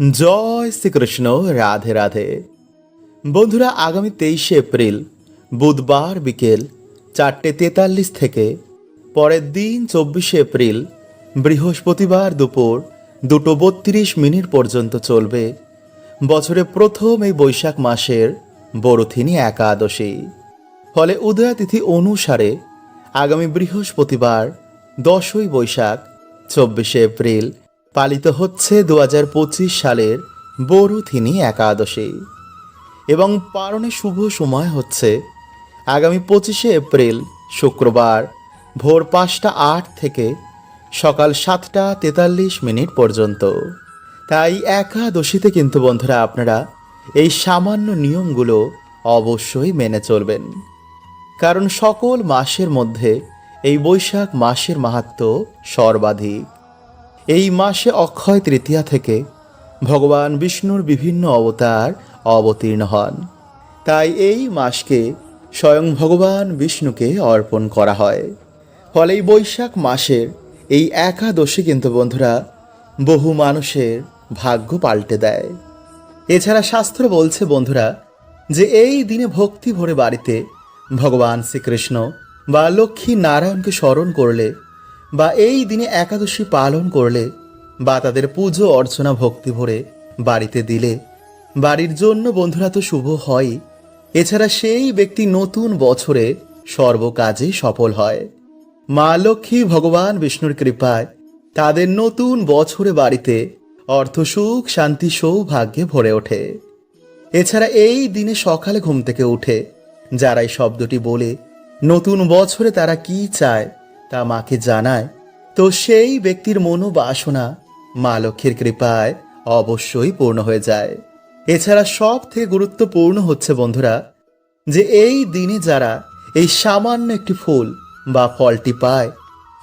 জয় শ্রীকৃষ্ণ, রাধে রাধে। বন্ধুরা, আগামী তেইশে এপ্রিল, বুধবার বিকেল চারটে তেতাল্লিশ থেকে পরের দিন চব্বিশে এপ্রিল, বৃহস্পতিবার দুপুর দুটো বত্রিশ মিনিট পর্যন্ত চলবে বছরের প্রথম এই বৈশাখ মাসের বড়থিনী একাদশী। ফলে উদয়াতিথি অনুসারে আগামী বৃহস্পতিবার দশই বৈশাখ চব্বিশে এপ্রিল পালিত হচ্ছে দু হাজার পঁচিশ সালের বড়থিনী একাদশী। এবং পারণে শুভ সময় হচ্ছে আগামী পঁচিশে এপ্রিল, শুক্রবার, ভোর পাঁচটা আট থেকে সকাল সাতটা তেতাল্লিশ মিনিট পর্যন্ত। তাই একাদশীতে কিন্তু বন্ধুরা আপনারা এই সামান্য নিয়মগুলো অবশ্যই মেনে চলবেন। কারণ সকল মাসের মধ্যে এই বৈশাখ মাসের মাহাত্ম সর্বাধিক। এই মাসে অক্ষয় তৃতীয়া থেকে ভগবান বিষ্ণুর বিভিন্ন অবতার অবতীর্ণ হন। তাই এই মাসকে স্বয়ং ভগবান বিষ্ণুকে অর্পণ করা হয়। ফলে এই বৈশাখ মাসের এই একাদশী কিন্তু বন্ধুরা বহু মানুষের ভাগ্য পাল্টে দেয়। এছাড়া শাস্ত্র বলছে বন্ধুরা যে এই দিনে ভক্তি ভরে বাড়িতে ভগবান শ্রীকৃষ্ণ বা লক্ষ্মী নারায়ণকে স্মরণ করলে বা এই দিনে একাদশী পালন করলে বা তাদের পুজো অর্চনা ভক্তি ভরে বাড়িতে দিলে, বাড়ির জন্য বন্ধুরা তো শুভ হয়, এছাড়া সেই ব্যক্তি নতুন বছরে সর্বকাজে সফল হয়। মা লক্ষ্মী, ভগবান বিষ্ণুর কৃপায় তাদের নতুন বছরে বাড়িতে অর্থ সুখ, শান্তি, সৌভাগ্যে ভরে ওঠে। এছাড়া এই দিনে সকালে ঘুম থেকে উঠে যারা এই শব্দটি বলে, নতুন বছরে তারা কি চায় তা মাকে জানায়। তো সেই ব্যক্তির মনোবাসনা মা লক্ষ্মীর কৃপায় অবশ্যই পূর্ণ হয়ে যায়। এছাড়া সব থেকে গুরুত্বপূর্ণ হচ্ছে বন্ধুরা যে এই দিনে যারা এই সামান্য একটি ফুল বা ফলটি পায়,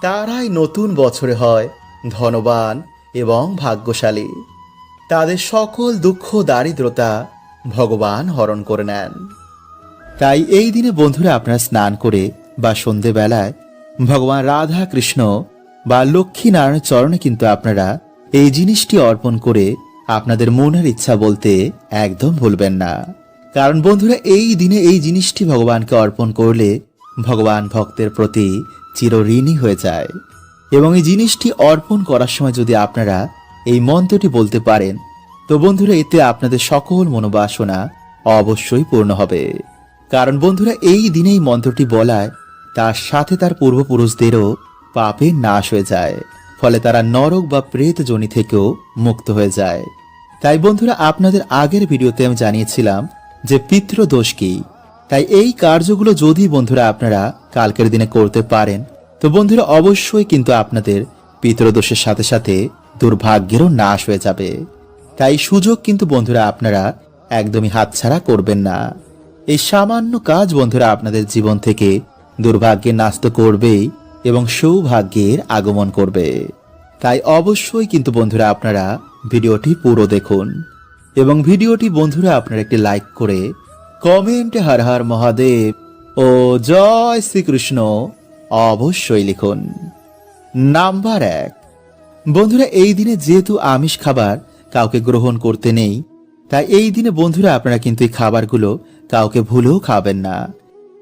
তারাই নতুন বছরে হয় ধনবান এবং ভাগ্যশালী। তাদের সকল দুঃখ, দারিদ্রতা ভগবান হরণ করে নেন। তাই এই দিনে বন্ধুরা আপনারা স্নান করে বা সন্ধেবেলায় ভগবান রাধা কৃষ্ণ বা লক্ষ্মী নারায়ণের চরণে কিন্তু আপনারা এই জিনিসটি অর্পণ করে আপনাদের মনের ইচ্ছা বলতে একদম ভুলবেন না। কারণ বন্ধুরা, এই দিনে এই জিনিসটি ভগবানকে অর্পণ করলে ভগবান ভক্তের প্রতি চিরঋণী হয়ে যায়। এবং এই জিনিসটি অর্পণ করার সময় যদি আপনারা এই মন্ত্রটি বলতে পারেন, তো বন্ধুরা, এতে আপনাদের সকল মনোবাসনা অবশ্যই পূর্ণ হবে। কারণ বন্ধুরা, এই দিনেই মন্ত্রটি বলায় তার সাথে তার পূর্বপুরুষদেরও পাপে নাশ হয়ে যায়, ফলে তারা নরক বা প্রেত জনি থেকেও মুক্ত হয়ে যায়। তাই বন্ধুরা, আপনাদের আগের ভিডিওতে আমি জানিয়েছিলাম যে পিতৃদোষ কি। তাই এই কার্যগুলো যদি বন্ধুরা আপনারা কালকের দিনে করতে পারেন, তো বন্ধুরা অবশ্যই কিন্তু আপনাদের পিতৃদোষের সাথে সাথে দুর্ভাগ্যেরও নাশ হয়ে যাবে। তাই সুযোগ কিন্তু বন্ধুরা আপনারা একদমই হাতছাড়া করবেন না। এই সামান্য কাজ বন্ধুরা আপনাদের জীবন থেকে দুর্ভাগ্যের নাস্ত করবেই এবং সৌভাগ্যের আগমন করবে। তাই অবশ্যই কিন্তু বন্ধুরা আপনারা ভিডিওটি পুরো দেখুন এবং ভিডিওটি বন্ধুরা আপনারা একটি লাইক করে কমেন্টে হর হর মহাদেব ও জয় শ্রীকৃষ্ণ অবশ্যই লিখুন। নাম্বার এক। বন্ধুরা, এই দিনে যেহেতু আমিষ খাবার কাউকে গ্রহণ করতে নেই, তাই এই দিনে বন্ধুরা আপনারা কিন্তু এই খাবারগুলো কাউকে ভুলেও খাবেন না।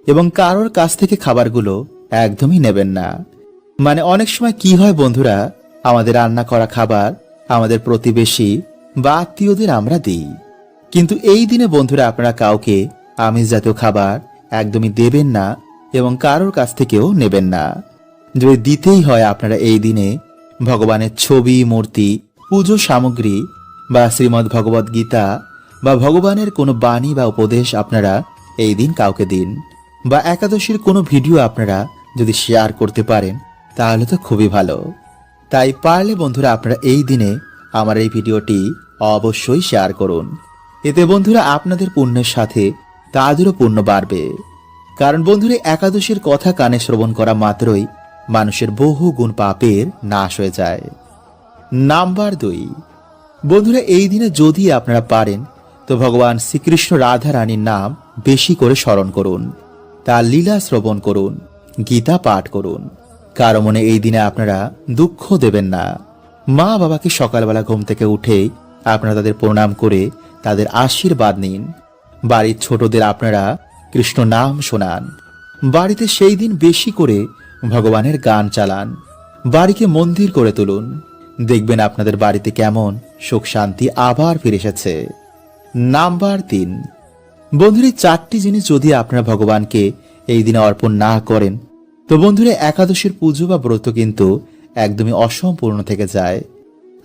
এবং কারোর কাছ থেকে খাবারগুলো একদমই নেবেন না। মানে অনেক সময় কি হয় বন্ধুরা, আমাদের রান্না করা খাবার আমাদের প্রতিবেশী বা আত্মীয়দের আমরা দিই। কিন্তু এই দিনে বন্ধুরা আপনারা কাউকে আমিষ জাতীয় খাবার একদমই দেবেন না এবং কারোর কাছ থেকেও নেবেন না। যদি দিতেই হয় আপনারা এই দিনে ভগবানের ছবি, মূর্তি, পুজো সামগ্রী বা শ্রীমদ্ ভগবদ গীতা বা ভগবানের কোনো বাণী বা উপদেশ আপনারা এই দিন কাউকে দিন। বা একাদশীর কোনো ভিডিও আপনারা যদি শেয়ার করতে পারেন, তাহলে তো খুবই ভালো। তাই পারলে বন্ধুরা আপনারা এই দিনে আমার এই ভিডিওটি অবশ্যই শেয়ার করুন। এতে বন্ধুরা আপনাদের পুণ্যের সাথে তাদেরও পুণ্য বাড়বে। কারণ বন্ধুরা, একাদশীর কথা কানে শ্রবণ করা মাত্রই মানুষের বহু গুণ পাপের নাশ হয়ে যায়। নাম্বার দুই, বন্ধুরা, এই দিনে যদি আপনারা পারেন, তো ভগবান শ্রীকৃষ্ণ রাধা রানীর নাম বেশি করে স্মরণ করুন। তার লীলা শ্রবণ করুন, গীতা পাঠ করুন। কারও মনে এই দিনে আপনারা দুঃখ দেবেন না। মা বাবাকে সকালবেলা ঘুম থেকে উঠে আপনারা তাদের প্রণাম করে তাদের আশীর্বাদ নিন। বাড়ির ছোটদের আপনারা কৃষ্ণ নাম শোনান। বাড়িতে সেই দিন বেশি করে ভগবানের গান চালান। বাড়িকে মন্দির করে তুলুন। দেখবেন আপনাদের বাড়িতে কেমন সুখ শান্তি আবার ফিরে এসেছে। নাম্বার তিন। বন্ধুরা চারটি জিনিস যদি আপনারা ভগবানকে এই দিনে অর্পণ না করেন, তো বন্ধুরা, একাদশীর পুজো বা ব্রত কিন্তু একদমই অসম্পূর্ণ থেকে যায়।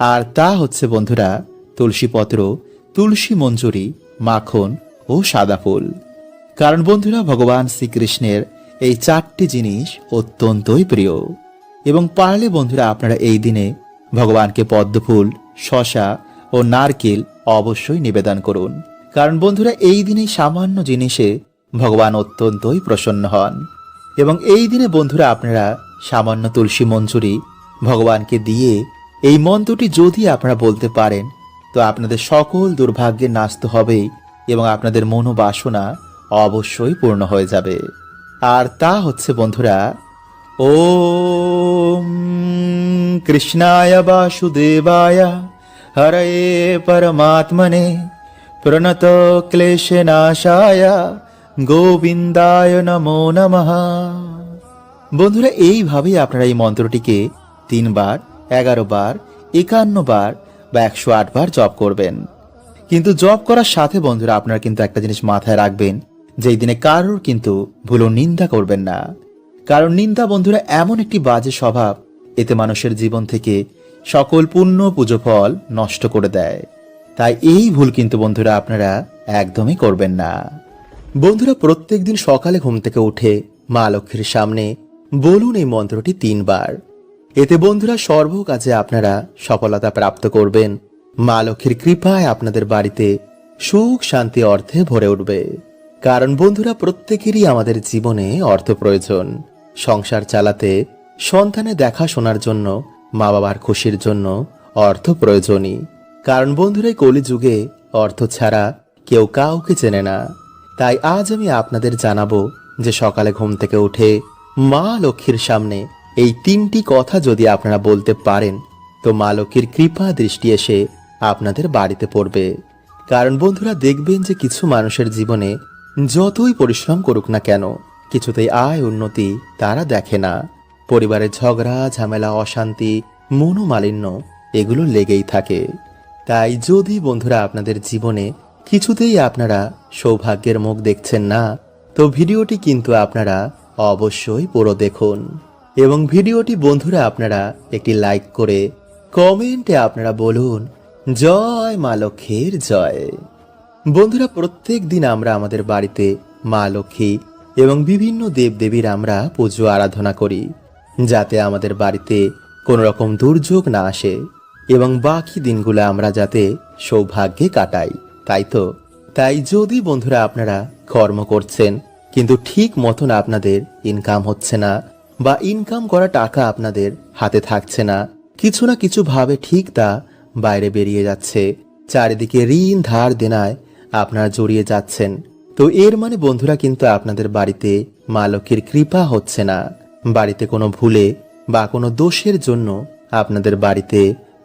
আর তা হচ্ছে বন্ধুরা, তুলসী পত্র, তুলসী মঞ্জুরি, মাখন ও সাদা ফুল। কারণ বন্ধুরা, ভগবান শ্রীকৃষ্ণের এই চারটি জিনিস অত্যন্তই প্রিয়। এবং পারলে বন্ধুরা, আপনারা এই দিনে ভগবানকে পদ্মফুল, শশা ও নারকেল অবশ্যই নিবেদন করুন। কারণ বন্ধুরা, এই দিনে সামান্য জিনিসে ভগবান অত্যন্তই প্রসন্ন হন। এবং এই দিনে বন্ধুরা, আপনারা সামান্য তুলসী মঞ্জুরি ভগবানকে দিয়ে এই মন্ত্রটি যদি আপনারা বলতে পারেন, তো আপনাদের সকল দুর্ভাগ্যে নাশ তো হবেই এবং আপনাদের মনোবাসনা অবশ্যই পূর্ণ হয়ে যাবে। আর তা হচ্ছে বন্ধুরা, ওম কৃষ্ণায় বাসুদেবায় হরয়ে পরমাত্মনে প্রণত ক্লেশে ক্লেশনাশায় গোবিন্দায় নমো নমঃ। বন্ধুরা, এইভাবেই আপনারা এই মন্ত্রটিকে তিনবার, এগারো বার, একান্ন বার বা একশো আট বার জপ করবেন। কিন্তু জপ করার সাথে, বন্ধুরা, আপনারা কিন্তু একটা জিনিস মাথায় রাখবেন, যে এই দিনে কারোর কিন্তু ভুলো নিন্দা করবেন না। কারণ নিন্দা, বন্ধুরা, এমন একটি বাজে স্বভাব, এতে মানুষের জীবন থেকে সকল পুণ্য পুজো ফল নষ্ট করে দেয়। তাই এই ভুল কিন্তু বন্ধুরা আপনারা একদমই করবেন না। বন্ধুরা প্রত্যেকদিন সকালে ঘুম থেকে উঠে মা লক্ষ্মীর সামনে বলুন এই মন্ত্রটি তিনবার। এতে বন্ধুরা সর্ব কাজে আপনারা সফলতা প্রাপ্ত করবেন। মা লক্ষ্মীর কৃপায় আপনাদের বাড়িতে সুখ, শান্তি, অর্থে ভরে উঠবে। কারণ বন্ধুরা প্রত্যেকেরই আমাদের জীবনে অর্থ প্রয়োজন। সংসার চালাতে, সন্তানে দেখাশোনার জন্য মা বাবার খুশির জন্য অর্থ প্রয়োজনই। কারণ বন্ধুরা কলিযুগে অর্থ ছাড়া কেউ কাউকে চেনে না। তাই আজ আমি আপনাদের জানাব যে সকালে ঘুম থেকে উঠে মা লক্ষ্মীর সামনে এই তিনটি কথা যদি আপনারা বলতে পারেন, তো মা লক্ষ্মীর কৃপা দৃষ্টি এসে আপনাদের বাড়িতে পড়বে। কারণ বন্ধুরা দেখবেন যে কিছু মানুষের জীবনে যতই পরিশ্রম করুক না কেন, কিছুতেই আয় উন্নতি তারা দেখে না। পরিবারের ঝগড়া, ঝামেলা, অশান্তি, মনোমালিন্য এগুলো লেগেই থাকে। তাই যদি বন্ধুরা আপনাদের জীবনে কিছুতেই আপনারা সৌভাগ্যের মুখ দেখছেন না, তো ভিডিওটি কিন্তু আপনারা অবশ্যই পুরো দেখুন। এবং ভিডিওটি বন্ধুরা আপনারা একটি লাইক করে কমেন্টে আপনারা বলুন, জয় মা লক্ষ্মীর জয়। বন্ধুরা, প্রত্যেক দিন আমরা আমাদের বাড়িতে মা লক্ষ্মী এবং বিভিন্ন দেবদেবীর আমরা পুজো আরাধনা করি, যাতে আমাদের বাড়িতে কোনো রকম দুর্যোগ না আসে। এবং বাকি দিনগুলো আমরা যাতে সৌভাগ্যে কাটাই, তাই তো? তাই যদি বন্ধুরা আপনারা কর্ম করছেন, কিন্তু ঠিক মতন আপনাদের ইনকাম হচ্ছে না বা ইনকাম করা টাকা আপনাদের হাতে থাকছে না, কিছু না কিছু ভাবে ঠিক তা বাইরে বেরিয়ে যাচ্ছে। চারিদিকে ঋণ ধার দেনায় আপনারা জড়িয়ে যাচ্ছেন। তো এর মানে বন্ধুরা কিন্তু আপনাদের বাড়িতে মা লক্ষ্মীর কৃপা হচ্ছে না। বাড়িতে কোনো ভুলে বা কোনো দোষের জন্য আপনাদের বাড়িতে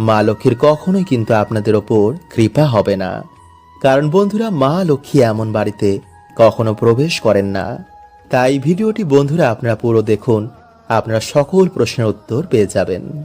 মা লক্ষ্মীর কখনোই কিন্তু আপনাদের ওপর কৃপা হবে না। কারণ বন্ধুরা, মা লক্ষ্মী এমন বাড়িতে কখনো প্রবেশ করেন না। তাই ভিডিওটি বন্ধুরা আপনারা পুরো দেখুন, আপনারা সকল প্রশ্নের উত্তর পেয়ে যাবেন।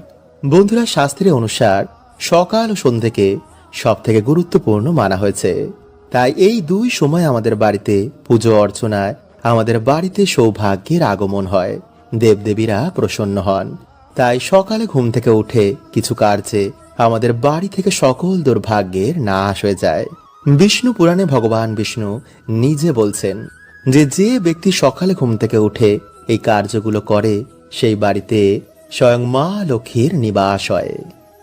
বন্ধুরা, শাস্ত্রের অনুসার সকাল ও সন্ধ্যেকে সব থেকে গুরুত্বপূর্ণ মানা হয়েছে। তাই এই দুই সময় আমাদের বাড়িতে পুজো অর্চনায় আমাদের বাড়িতে সৌভাগ্যের আগমন হয়। দেবদেবীরা প্রসন্ন হন। তাই সকালে ঘুম থেকে উঠে কিছু কার্যে আমাদের বাড়ি থেকে সকল দুর্ভাগ্যের নাশ হয়ে যায়। বিষ্ণু পুরাণে ভগবান বিষ্ণু নিজে বলছেন যে যে ব্যক্তি সকালে ঘুম থেকে উঠে এই কার্যগুলো করে, সেই বাড়িতে স্বয়ং মা লক্ষ্মীর নিবাস হয়।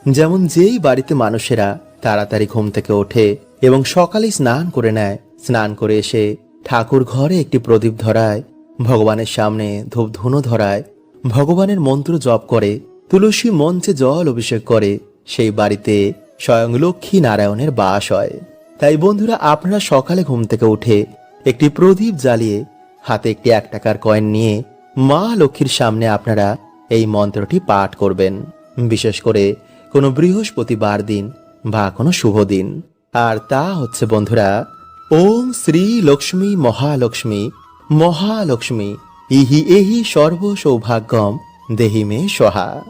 যেমন যেই বাড়িতে মানুষেরা তাড়াতাড়ি ঘুম থেকে ওঠে এবং সকালে স্নান করে নেয়, স্নান করে এসে ঠাকুর ঘরে একটি প্রদীপ ধরায়, ভগবানের সামনে ধূপ ধুনো ধরায় ভগবানের মন্ত্র জপ করে, তুলসী মঞ্চে জল অভিষেক করে, সেই বাড়িতে স্বয়ং লক্ষ্মী নারায়ণের বাস হয়। তাই বন্ধুরা, আপনারা সকালে ঘুম থেকে উঠে একটি প্রদীপ জ্বালিয়ে, হাতে একটি এক টাকার কয়েন নিয়ে মা লক্ষ্মীর সামনে আপনারা এই মন্ত্রটি পাঠ করবেন। বিশেষ করে কোনো বৃহস্পতিবার দিন বা কোনো শুভ দিন। আর তা হচ্ছে বন্ধুরা, ওম শ্রী লক্ষ্মী মহালক্ষ্মী মহালক্ষ্মী ইহি এহি সর্ব সৌভাগ্যম দেহি মে সহা।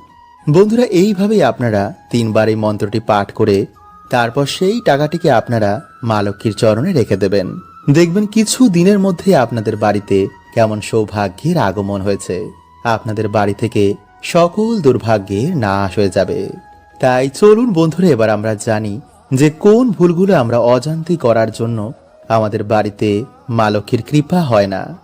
বন্ধুরা, এইভাবেই আপনারা তিনবার এই মন্ত্রটি পাঠ করে তারপর সেই টাকাটিকে আপনারা মা লক্ষ্মীর চরণে রেখে দেবেন। দেখবেন কিছু দিনের মধ্যে আপনাদের বাড়িতে কেমন সৌভাগ্যের আগমন হয়েছে। আপনাদের বাড়ি থেকে সকল দুর্ভাগ্যের নাশ হয়ে যাবে। তাই চলুন বন্ধুরা, এবার আমরা জানি যে কোন ভুলগুলো আমরা অজান্তি করার জন্য আমাদের বাড়িতে মা লক্ষ্মীর কৃপা হয় না।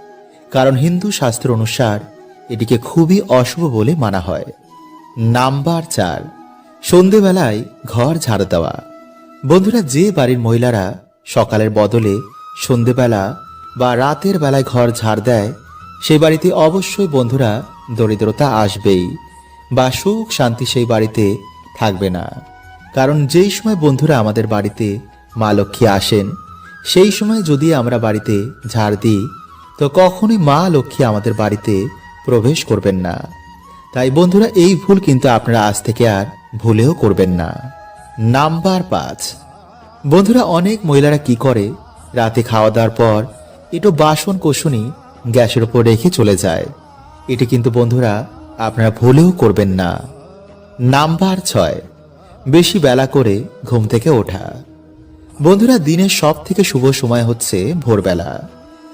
কারণ হিন্দু শাস্ত্র অনুসার এটিকে খুবই অশুভ বলে মানা হয়। নাম্বার চার, সন্ধেবেলায় ঘর ঝাড় দেওয়া। বন্ধুরা, যে বাড়ির মহিলারা সকালের বদলে সন্ধেবেলা বা রাতের বেলায় ঘর ঝাড় দেয়, সেই বাড়িতে অবশ্যই বন্ধুরা দরিদ্রতা আসবেই বা সুখ শান্তি সেই বাড়িতে থাকবে না। কারণ যেই সময় বন্ধুরা আমাদের বাড়িতে মা লক্ষ্মী আসেন, সেই সময় যদি আমরা বাড়িতে ঝাড় দিই তো কখনোই মা লক্ষ্মী আমাদের বাড়িতে প্রবেশ করবেন না। তাই বন্ধুরা, এই ভুল কিন্তু আপনারা আজ থেকে আর ভুলেও করবেন না। নাম্বার পাঁচ। বন্ধুরা, অনেক মহিলারা কি করে? রাতে খাওয়া দাওয়ার পর একটু বাসন কোষণই গ্যাসের উপর রেখে চলে যায়। এটি কিন্তু বন্ধুরা, আপনারা ভুলেও করবেন না। নাম্বার ছয়। বেশি বেলা করে ঘুম থেকে ওঠা। বন্ধুরা, দিনের সব থেকে শুভ সময় হচ্ছে ভোরবেলা।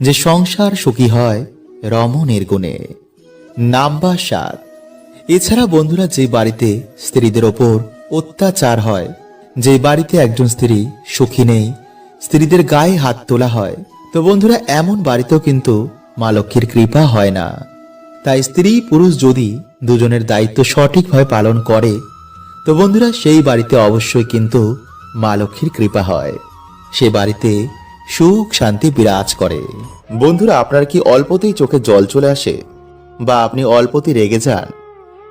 যে সংসার সুখী হয় রমণের গুণে। নাম্বার সাত। এছাড়া বন্ধুরা যে বাড়িতে স্ত্রীদের ওপর অত্যাচার হয়, যে বাড়িতে একজন স্ত্রী সুখী নেই, স্ত্রীদের গায়ে হাত তোলা হয়, তো বন্ধুরা এমন বাড়িতেও কিন্তু মা লক্ষ্মীর কৃপা হয় না। তাই স্ত্রী পুরুষ যদি দুজনের দায়িত্ব সঠিকভাবে পালন করে, তো বন্ধুরা সেই বাড়িতে অবশ্যই কিন্তু মা লক্ষ্মীর কৃপা হয়। সে বাড়িতে সুখ, শান্তি বিরাজ করে। বন্ধুরা, আপনার কি অল্পতেই চোখে জল চলে আসে? বা আপনি অল্পতেই রেগে যান?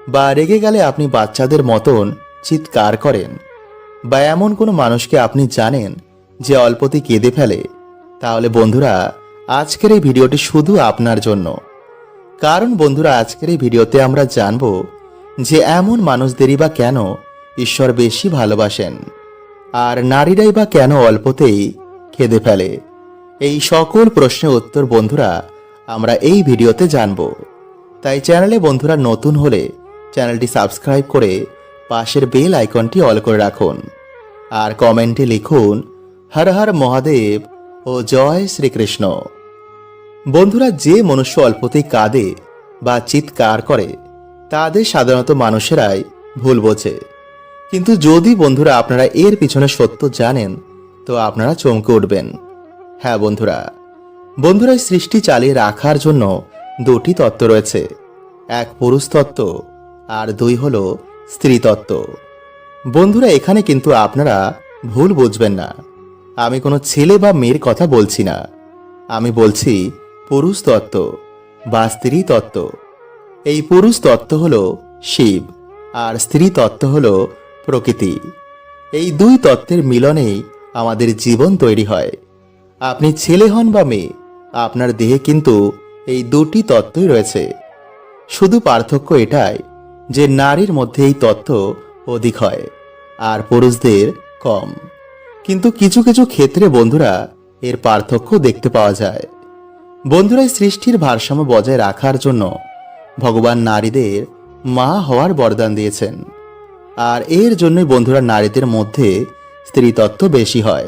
বা রেগে গেলে আপনি বাচ্চাদের মতন চিৎকার করেন? বা এমন কোনো মানুষকে আপনি জানেন যে অল্পতেই কেঁদে ফেলে? তাহলে বন্ধুরা, আজকের এই ভিডিওটি শুধু আপনার জন্য। কারণ বন্ধুরা, আজকের এই ভিডিওতে আমরা জানব যে এমন মানুষদেরই বা কেন ঈশ্বর বেশি ভালোবাসেন? আর নারীরাই বা কেন অল্পতেই খেদে ফেলে। এই সকল প্রশ্নের উত্তর বন্ধুরা, আমরা এই ভিডিওতে জানব। তাই চ্যানেলে বন্ধুরা নতুন হলে চ্যানেলটি সাবস্ক্রাইব করে পাশের বেল আইকনটি অল করে রাখুন। আর কমেন্টে লিখুন, হর হর মহাদেব ও জয় শ্রীকৃষ্ণ। বন্ধুরা, যে মনুষ্য অল্পতেই কাঁদে বা চিৎকার করে, তাদের সাধারণত মানুষেরাই ভুল বোঝে। কিন্তু যদি বন্ধুরা আপনারা এর পিছনে সত্য জানেন তো আপনারা চমকে উঠবেন। হ্যাঁ বন্ধুরা। বন্ধুরা সৃষ্টি চালিয়ে রাখার জন্য দুটি তত্ত্ব রয়েছে। এক পুরুষ তত্ত্ব, আর দুই হল স্ত্রী তত্ত্ব। বন্ধুরা, এখানে কিন্তু আপনারা ভুল বুঝবেন না। আমি কোনো ছেলে বা মেয়ের কথা বলছি না। আমি বলছি পুরুষ তত্ত্ব বা স্ত্রী তত্ত্ব। এই পুরুষ তত্ত্ব হল শিব, আর স্ত্রী তত্ত্ব হলো প্রকৃতি। এই দুই তত্ত্বের মিলনেই আমাদের জীবন তৈরি হয়। আপনি ছেলে হন বা মেয়ে, আপনার দেহে কিন্তু এই দুটি তত্ত্বই রয়েছে। শুধু পার্থক্য এটাই যে নারীর মধ্যে এই তত্ত্ব অধিক হয় আর পুরুষদের কম। কিন্তু কিছু কিছু ক্ষেত্রে বন্ধুরা এর পার্থক্য দেখতে পাওয়া যায়। বন্ধুরা সৃষ্টির ভারসাম্য বজায় রাখার জন্য ভগবান নারীদের মা হওয়ার বরদান দিয়েছেন। আর এর জন্যই বন্ধুরা নারীদের মধ্যে স্ত্রীতত্ত্ব বেশি হয়।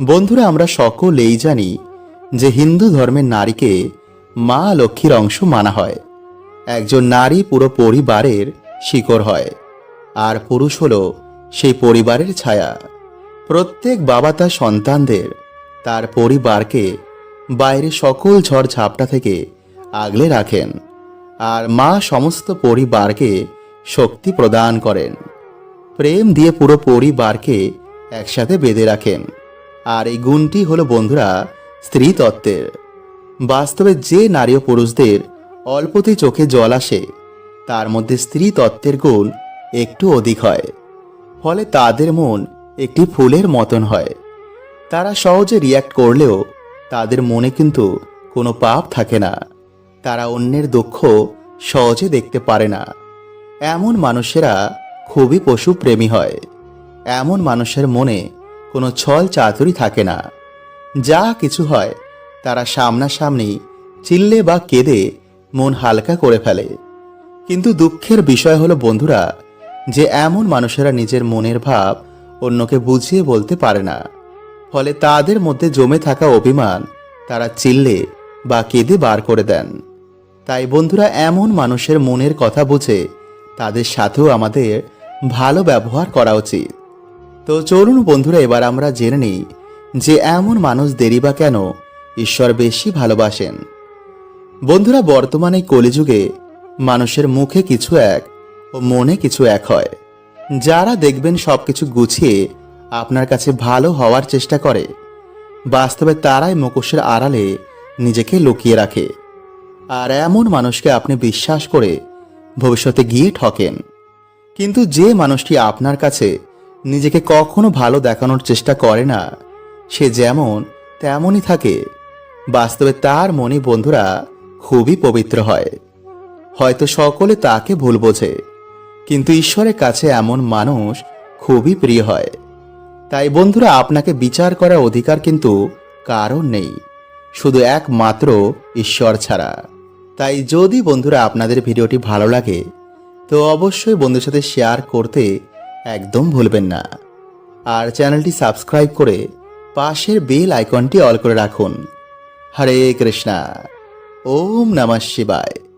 বন্ধুরা, আমরা সকলেই জানি যে হিন্দু ধর্মের নারীকে মা লক্ষ্মীর অংশ মানা হয়। একজন নারী পুরো পরিবারের শিকড় হয়, আর পুরুষ হলো সেই পরিবারের ছায়া। প্রত্যেক বাবা তার সন্তানদের, তার পরিবারকে বাইরে সকল ঝড় ঝাপটা থেকে আগলে রাখেন, আর মা সমস্ত পরিবারকে শক্তি প্রদান করেন। প্রেম দিয়ে পুরো পরিবারকে একসাথে বেঁধে রাখেন। আর এই গুণটি হলো বন্ধুরা স্ত্রী তত্ত্বের বাস্তবে যে নারী ও পুরুষদের অল্পতেই চোখে জল আসে, তার মধ্যে স্ত্রী তত্ত্বের গুণ একটু অধিক হয়। ফলে তাদের মন একটি ফুলের মতন হয়। তারা সহজে রিয়্যাক্ট করলেও তাদের মনে কিন্তু কোনো পাপ থাকে না। তারা অন্যের দুঃখ সহজে দেখতে পারে না। এমন মানুষেরা খুবই পশুপ্রেমী হয়। এমন মানুষের মনে কোনো ছল চাতুরি থাকে না। যা কিছু হয়, তারা সামনাসামনি চিল্লে বা কেঁদে মন হালকা করে ফেলে। কিন্তু দুঃখের বিষয় হলো বন্ধুরা, যে এমন মানুষেরা নিজের মনের ভাব অন্যকে বুঝিয়ে বলতে পারে না। ফলে তাদের মধ্যে জমে থাকা অভিমান তারা চিল্লে বা কেঁদে বার করে দেন। তাই বন্ধুরা, এমন মানুষের মনের কথা বুঝে তাদের সাথেও আমাদের ভালো ব্যবহার করা উচিত। তো চলুন বন্ধুরা, এবার আমরা জেনে নিই যে এমন মানুষ দেরি বা কেন ঈশ্বর বেশি ভালোবাসেন। বন্ধুরা, বর্তমানে কলিযুগে মানুষের মুখে কিছু এক ও মনে কিছু এক হয়। যারা দেখবেন সব কিছু গুছিয়ে আপনার কাছে ভালো হওয়ার চেষ্টা করে, বাস্তবে তারাই মুখোশের আড়ালে নিজেকে লুকিয়ে রাখে। আর এমন মানুষকে আপনি বিশ্বাস করে ভবিষ্যতে গিয়ে ঠকেন। কিন্তু যে মানুষটি আপনার কাছে নিজেকে কখনো ভালো দেখানোর চেষ্টা করে না। সে যেমন, তেমনই থাকে। বাস্তবে তার মনে বন্ধুরা খুবই পবিত্র হয়। হয়তো সকলে তাকে ভুল বোঝে, কিন্তু ঈশ্বরের কাছে এমন মানুষ খুবই প্রিয় হয়। তাই বন্ধুরা, আপনাকে বিচার করার অধিকার কিন্তু কারণ নেই। শুধু একমাত্র ঈশ্বর ছাড়া। তাই যদি বন্ধুরা আপনাদের ভিডিওটি ভালো লাগে, তো অবশ্যই বন্ধুর সাথে শেয়ার করতে একদম ভুলবেন না। আর চ্যানেলটি সাবস্ক্রাইব করে পাশের বেল আইকনটি অল করে রাখুন। হরে কৃষ্ণা। ওম নমঃ শিবায়।